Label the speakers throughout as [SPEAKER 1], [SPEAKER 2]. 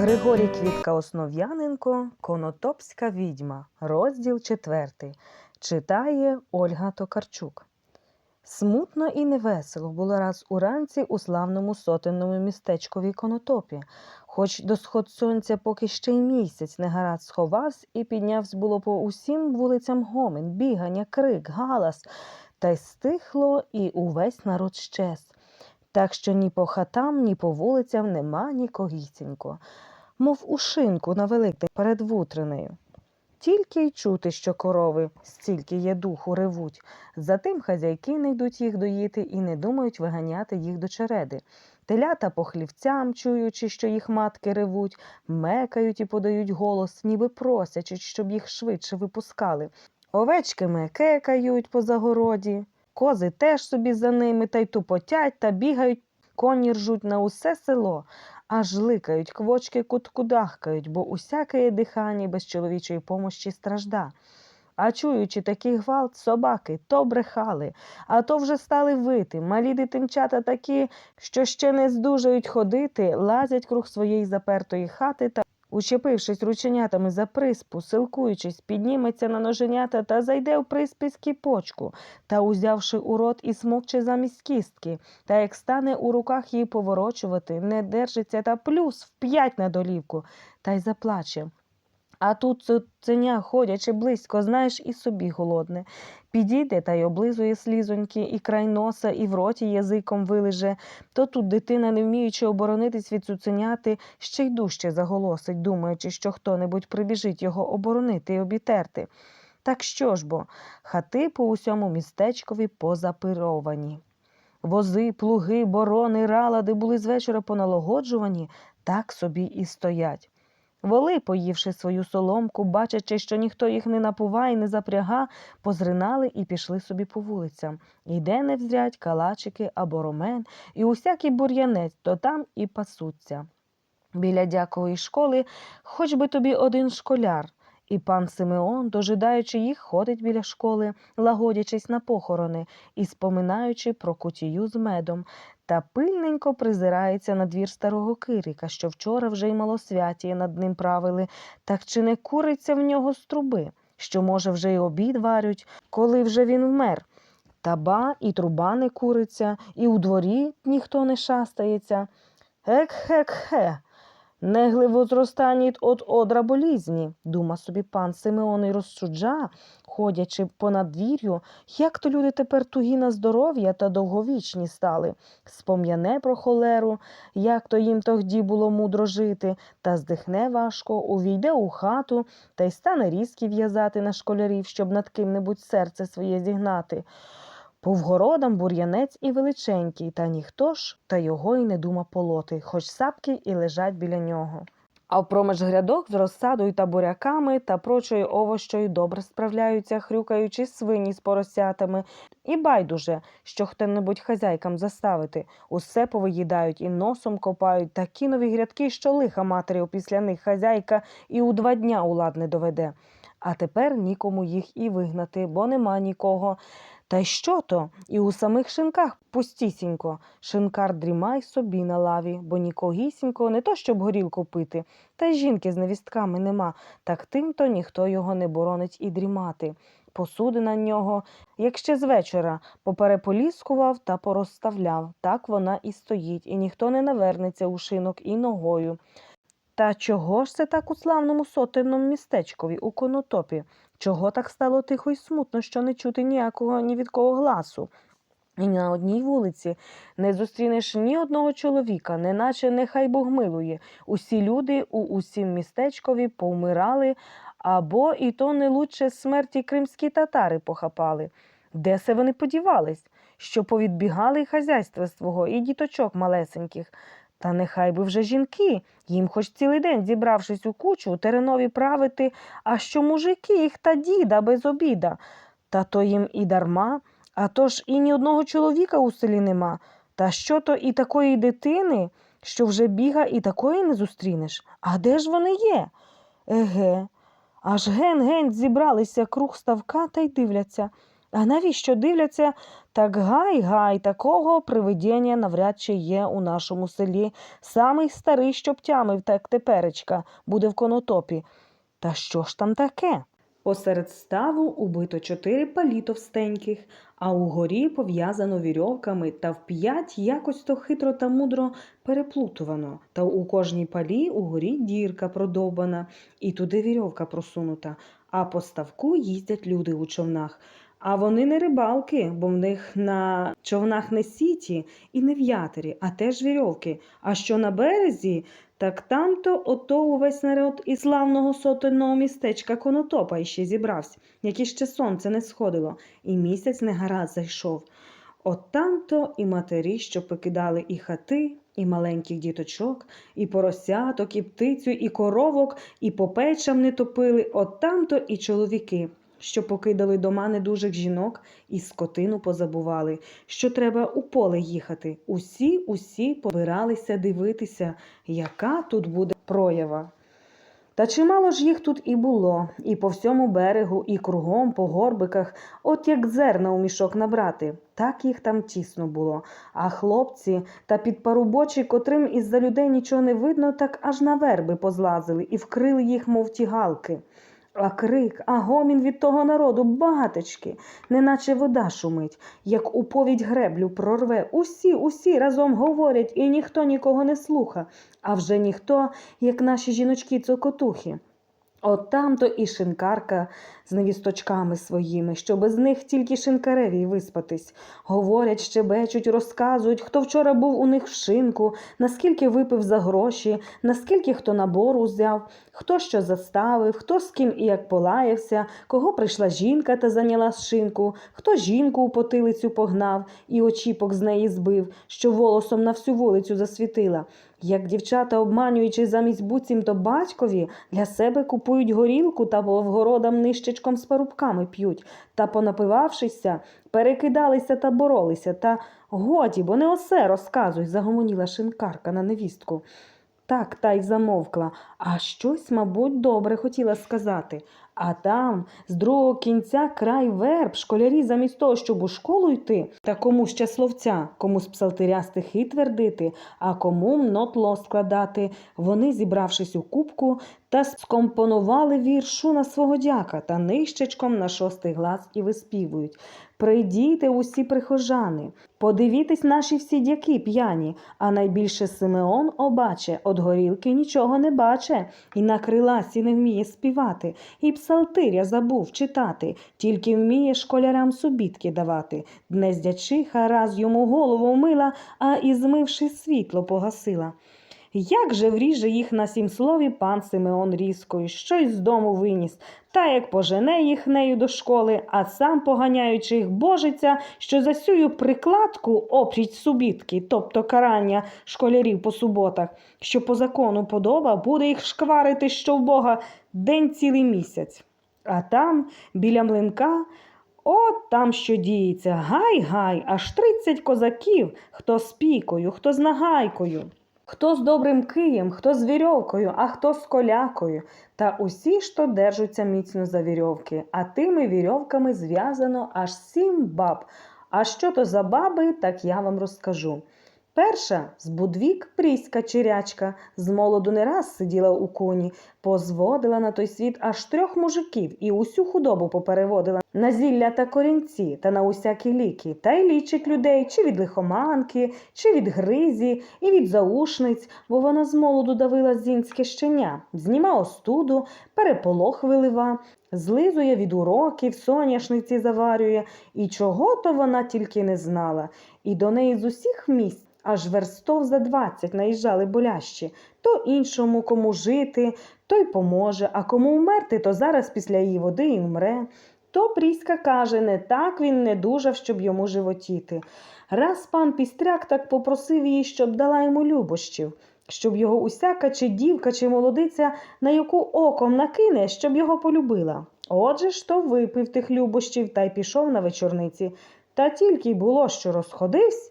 [SPEAKER 1] Григорій Квітка Основ'яненко Конотопська відьма, розділ четвертий. Читає Ольга Токарчук. Смутно і невесело було раз уранці у славному сотенному містечкові Конотопі, хоч до сход сонця поки ще й місяць негарад сховався і піднявсь було по усім вулицям гомін, бігання, крик, галас, та й стихло, і увесь народ щез. Так що ні по хатам, ні по вулицям нема нікогісінько, мов у шинку на великдень перед вутренею. Тільки й чути, що корови стільки є духу ревуть. Затим хазяйки не йдуть їх доїти і не думають виганяти їх до череди. Телята по хлівцям, чуючи, що їх матки ревуть, мекають і подають голос, ніби просячи, щоб їх швидше випускали. Овечки мекекають по загороді, кози теж собі за ними та й тупотять та бігають, коні ржуть на усе село, аж ликають, квочки куткудахкають, бо усяке дихання без чоловічої помощі стражда. А чуючи такий гвалт, собаки то брехали, а то вже стали вити. Малі дитинчата такі, що ще не здужають ходити, лазять круг своєї запертої хати та, учепившись рученятами за приспу, силкуючись, підніметься на ноженята та зайде в приспі з кіпочку, та, узявши у рот і смокче замість кістки, та як стане у руках її поворочувати, не держиться та плюс в п'ять на долівку, та й заплаче. А тут цуценя, ходячи близько, знаєш, і собі голодне. Підійде та й облизує слізоньки, і край носа, і в роті язиком вилиже. То тут дитина, не вміючи оборонитись від цуценяти, ще й дужче заголосить, думаючи, що хто-небудь прибіжить його оборонити і обітерти. Так що ж бо, хати по усьому містечкові позапировані. Вози, плуги, борони, ралади були з вечора поналагоджувані, так собі і стоять. Воли, поївши свою соломку, бачачи, що ніхто їх не напува і не запряга, позринали і пішли собі по вулицям. Іде не взрять калачики або ромен, і усякий бур'янець, то там і пасуться. Біля дякової школи хоч би тобі один школяр. І пан Симеон, дожидаючи їх, ходить біля школи, лагодячись на похорони і споминаючи про кутію з медом, та пильненько призирається на двір старого Кирика, що вчора вже й малосвятіє над ним правили, так чи не куриться в нього з труби, що, може, вже й обід варють, коли вже він вмер. Та ба і труба не куриться, і у дворі ніхто не шастається. Ек-хек-хе. Негли возростаніть от одра болізні, дума собі пан Симеон і розсуджа, ходячи по надвір'ю, як то люди тепер тугі на здоров'я та довговічні стали. Спом'яне про холеру, як то їм тогді було мудро жити, та здихне важко, увійде у хату та й стане різки в'язати на школярів, щоб над ким-небудь серце своє зігнати. По вгородам бур'янець і величенький, та ніхто ж та його й не дума полоти, хоч сапки і лежать біля нього. А впромеж грядок з розсадою та буряками та прочою овощою добре справляються, хрюкаючи свині з поросятами. І байдуже, що хто-небудь хазяйкам заставити. Усе повиїдають і носом копають такі нові грядки, що лиха матері опісля них хазяйка і у два дня улад не доведе. А тепер нікому їх і вигнати, бо нема нікого. Та й що то? І у самих шинках пустісінько. Шинкар дрімай собі на лаві, бо нікогісінько не то, щоб горілку пити, та й жінки з невістками нема, так тим-то ніхто його не боронить і дрімати. Посуди на нього, як ще з вечора, попереполіскував та порозставляв. Так вона і стоїть, і ніхто не навернеться у шинок і ногою. Та чого ж це так у славному сотенному містечкові, у конотопі? Чого так стало тихо й смутно, що не чути ніякого ні від кого гласу? І на одній вулиці не зустрінеш ні одного чоловіка, неначе нехай Бог милує. Усі люди у усім містечкові повмирали, або і то не лучше смерті кримські татари похапали. Де се вони подівались? Що повідбігали хазяйства свого, і діточок малесеньких. Та нехай би вже жінки, їм хоч цілий день, зібравшись у кучу, теренові правити, а що мужики їх та діда без обіда. Та то їм і дарма, а то ж і ні одного чоловіка у селі нема. Та що то і такої дитини, що вже біга, і такої не зустрінеш. А де ж вони є? Еге, аж ген-ген зібралися круг ставка та й дивляться. А навіщо дивляться? Так гай, гай, такого привидіння навряд чи є у нашому селі. Самий старий, що тямив, так теперечка, буде в конотопі. Та що ж там таке? Посеред ставу убито чотири палі товстеньких, а угорі пов'язано вірьовками та в п'ять якось то хитро та мудро переплутувано. Та у кожній палі угорі дірка продовбана, і туди вірьовка просунута, а по ставку їздять люди у човнах. А вони не рибалки, бо в них на човнах не сіті і не в ятері, а теж вірьовки. А що на березі, так там-то ото увесь народ із славного сотенного містечка Конотопа іще зібрався, як іще сонце не сходило, і місяць не гаразд зайшов. От там-то і матері, що покидали і хати, і маленьких діточок, і поросяток, і птицю, і коровок, і по печам не топили, от там-то і чоловіки, що покидали дома недужих жінок, і скотину позабували, що треба у поле їхати. Усі, усі побиралися дивитися, яка тут буде проява. Та чимало ж їх тут і було, і по всьому берегу, і кругом, по горбиках, от як зерна у мішок набрати. Так їх там тісно було. А хлопці та підпарубочі, котрим із-за людей нічого не видно, так аж на верби позлазили і вкрили їх, мов тігалки. А крик, а гомін від того народу, багатечки, неначе вода шумить, як у повідь греблю прорве. Усі, усі разом говорять, і ніхто нікого не слуха, а вже ніхто, як наші жіночки цокотухи. От там-то і шинкарка з невісточками своїми, що без них тільки шинкареві виспатись. Говорять, щебечуть, розказують, хто вчора був у них в шинку, наскільки випив за гроші, наскільки хто набор узяв, хто що заставив, хто з ким і як полаявся, кого прийшла жінка та зайняла шинку, хто жінку у потилицю погнав і очіпок з неї збив, що волосом на всю вулицю засвітила. Як дівчата, обманюючи замість буцімто батькові, для себе купують горілку та Вовгородам нищечком з парубками п'ють, та, понапивавшися, перекидалися та боролися. Та годі, бо не осе розказуй, загомоніла шинкарка на невістку. Так, та й замовкла, а щось, мабуть, добре хотіла сказати. А там, з другого кінця, край верб, школярі замість того, щоб у школу йти, та кому ще словця, з псалтиря стихи твердити, а кому мнотло складати, вони, зібравшись у кубку, та скомпонували віршу на свого дяка та нищечком на шостий глас і виспівують. Прийдіте усі прихожани, подивітесь наші всі дяки п'яні, а найбільше Симеон обаче, от горілки нічого не баче, і на криласі не вміє співати, і псалтиря забув читати, тільки вміє школярам субітки давати. Днес дячиха раз йому голову мила, а і змивши світло погасила. Як же вріже їх на сім слові пан Симеон різкою, щось з дому виніс, та як пожене їх нею до школи, а сам, поганяючи їх божиця, що за сюю прикладку опріть субітки, тобто карання школярів по суботах, що по закону подоба буде їх шкварити щовбога день цілий місяць. А там, біля млинка, От там що діється, гай-гай, аж тридцять козаків, хто з пікою, хто з нагайкою. Хто з добрим києм, хто з вірьовкою, а хто з колякою. Та усі що держаться міцно за вірьовки, а тими вірьовками зв'язано аж сім баб. А що то за баби, так я вам розкажу. Перша з Будвік Пріська Чирячка, з молоду не раз сиділа у коні, позводила на той світ аж трьох мужиків і усю худобу попереводила. На зілля та корінці та на усякі ліки, та й лічить людей чи від лихоманки, чи від гризі, і від заушниць, бо вона з молоду давила зінське щеня, зніма остуду, переполох вилива, злизує від уроків, соняшниці заварює, і чого то вона тільки не знала. І до неї з усіх місць аж верстов за двадцять наїжджали болящі. То іншому кому жити, той поможе, а кому вмерти, то зараз після її води і вмре. То Пріська каже, не так він не дужав, щоб йому животіти. Раз пан Пістряк так попросив її, щоб дала йому любощів, щоб його усяка чи дівка, чи молодиця, на яку оком накине, щоб його полюбила. Отже ж то випив тих любощів та й пішов на вечорниці. Та тільки й було, що розходився,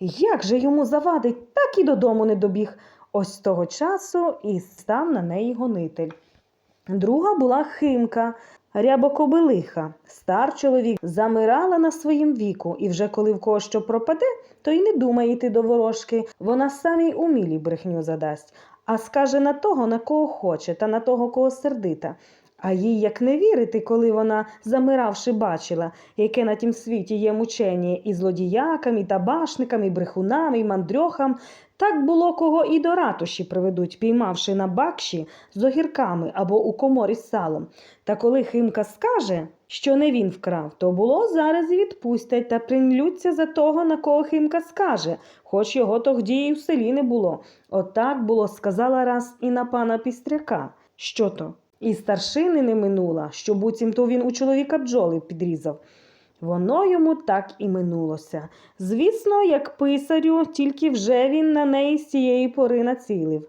[SPEAKER 1] як же йому завадить, так і додому не добіг. Ось з того часу і став на неї гонитель. Друга була Химка. рябокобилиха. Стар чоловік замирала на своїм віку, і вже коли в кого що пропаде, то й не думає йти до ворожки. Вона самій умілі брехню задасть, а скаже на того, на кого хоче, та на того, кого сердита. А їй як не вірити, коли вона, замиравши, бачила, яке на тім світі є мучення і злодіякам, і табашникам, і брехунам, і мандрьохам, так було кого і до ратуші приведуть, піймавши на бакші з огірками або у коморі з салом. Та коли Химка скаже, що не він вкрав, то було зараз і відпустять та принлються за того, на кого Химка скаже, хоч його тогді і в селі не було. Отак було сказала раз і на пана Пістряка. Що то? І старшини не минула, що буцімто він у чоловіка бджоли підрізав. Воно йому так і минулося. Звісно, як писарю, тільки вже він на неї з цієї пори націлив.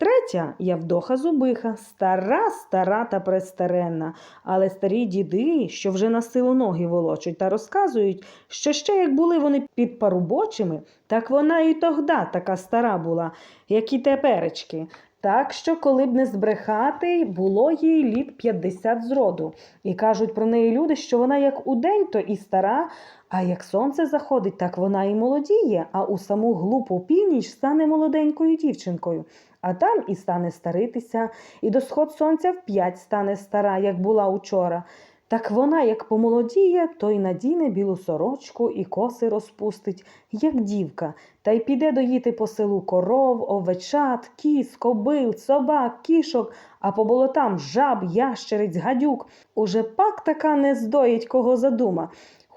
[SPEAKER 1] Третя Явдоха Зубиха, стара, стара та престаренна, але старі діди, що вже на силу ноги волочуть та розказують, що ще як були вони під парубочими, так вона і тогда така стара була, як і теперечки. Так що, коли б не збрехати, було їй літ 50 зроду. І кажуть про неї люди, що вона як удень, то і стара, а як сонце заходить, так вона і молодіє, а у саму глупу північ стане молоденькою дівчинкою. А там і стане старитися, і до сход сонця вп'ять стане стара, як була учора. Так вона, як помолодіє, то й надіне білу сорочку і коси розпустить, як дівка, та й піде доїти по селу коров, овечат, кіз, кобил, собак, кішок, а по болотам жаб, ящериць, гадюк. Уже пак така не здоїть, кого задума.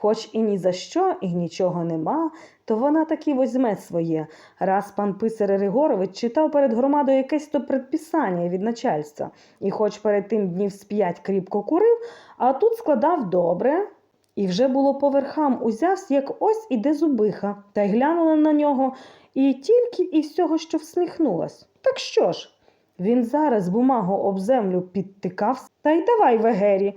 [SPEAKER 1] Хоч і ні за що, і нічого нема, то вона таки возьме своє. Раз пан писар Григорович читав перед громадою якесь то предписання від начальства, і хоч перед тим днів з п'ять кріпко курив, а тут складав добре. І вже було по верхам узявсь, як ось іде зубиха, та й глянула на нього, і тільки і всього, що всміхнулась. Так що ж? Він зараз бумагу об землю підтикав, та й давай вегері,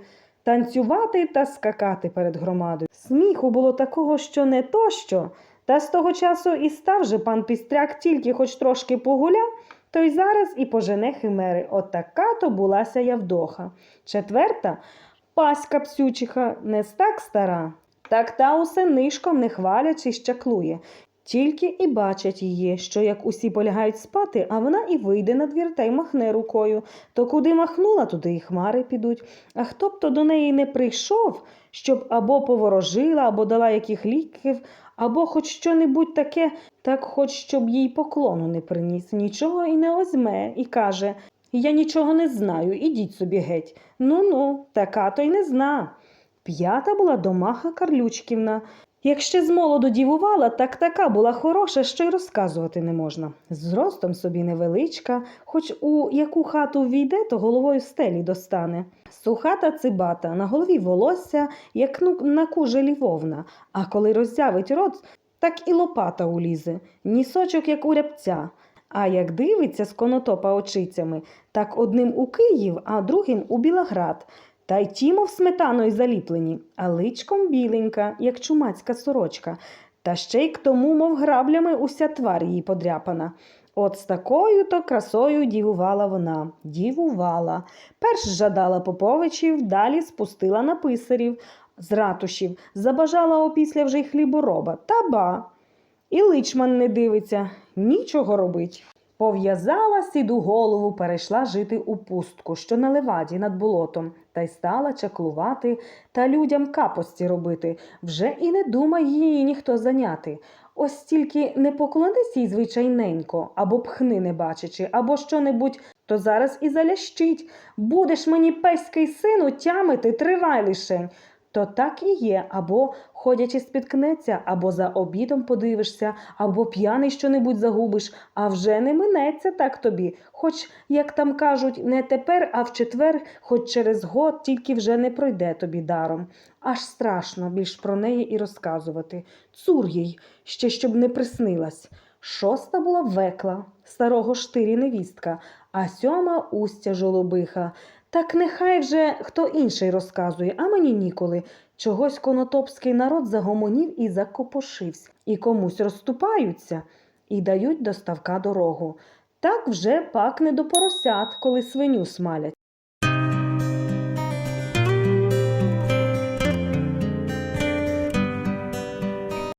[SPEAKER 1] танцювати та скакати перед громадою. Сміху було такого, що не то що. Та з того часу і став же пан Пістряк тільки хоч трошки погуляв, то й зараз і пожене химери. Отака то булася Явдоха. Четверта Паська псючиха не так стара, так та усе нишком не хвалячи щаклує. Тільки і бачать її, що як усі полягають спати, а вона і вийде на двір та й махне рукою. То куди махнула, туди і хмари підуть. А хто б то до неї не прийшов, щоб або поворожила, або дала яких ліків, або хоч що-небудь таке, так хоч щоб їй поклону не приніс, нічого і не озьме, і каже Я нічого не знаю, ідіть собі геть. Ну ну, така то й не зна. П'ята була домаха Карлючківна. Як ще з молоду дівувала, так така була хороша, що й розказувати не можна. Зростом собі невеличка, хоч у яку хату війде, то головою стелі достане. Сухата цибата, на голові волосся, як ну, на кужелі вовна, а коли роззявить рот, так і лопата улізе, нісочок, як у рябця. А як дивиться з конотопа очицями, так одним у Київ, а другим у Білоград. Та й ті, мов сметаною заліплені, а личком біленька, як чумацька сорочка, та ще й к тому, мов граблями, уся твар її подряпана. От з такою то красою дівувала вона, дівувала. Перш жадала поповичів, далі спустила на писарів з ратушів, забажала опісля вже й хлібороба, та ба. І личман не дивиться, нічого робить. Пов'язала сіду голову, перейшла жити у пустку, що на леваді над болотом, та й стала чаклувати та людям капості робити. Вже і не думає її ніхто заняти. Ось тільки не поклонись їй звичайненько, або пхни не бачачи, або що-небудь, то зараз і залящить. Будеш мені песький сину тямити, тривай лишень. То так і є, або ходячи спіткнеться, або за обідом подивишся, або п'яний щонебудь загубиш, а вже не минеться так тобі. Хоч, як там кажуть, не тепер, а в четвер, хоч через год, тільки вже не пройде тобі даром. Аж страшно більш про неї і розказувати. Цур їй, ще щоб не приснилась. Шоста була векла, старого штирі невістка, а сьома устя жолобиха. Так нехай вже хто інший розказує, а мені ніколи. Чогось конотопський народ загомонів і закопошився, і комусь розступаються, і дають до ставка дорогу. Так вже пак не до поросят, коли свиню смалять.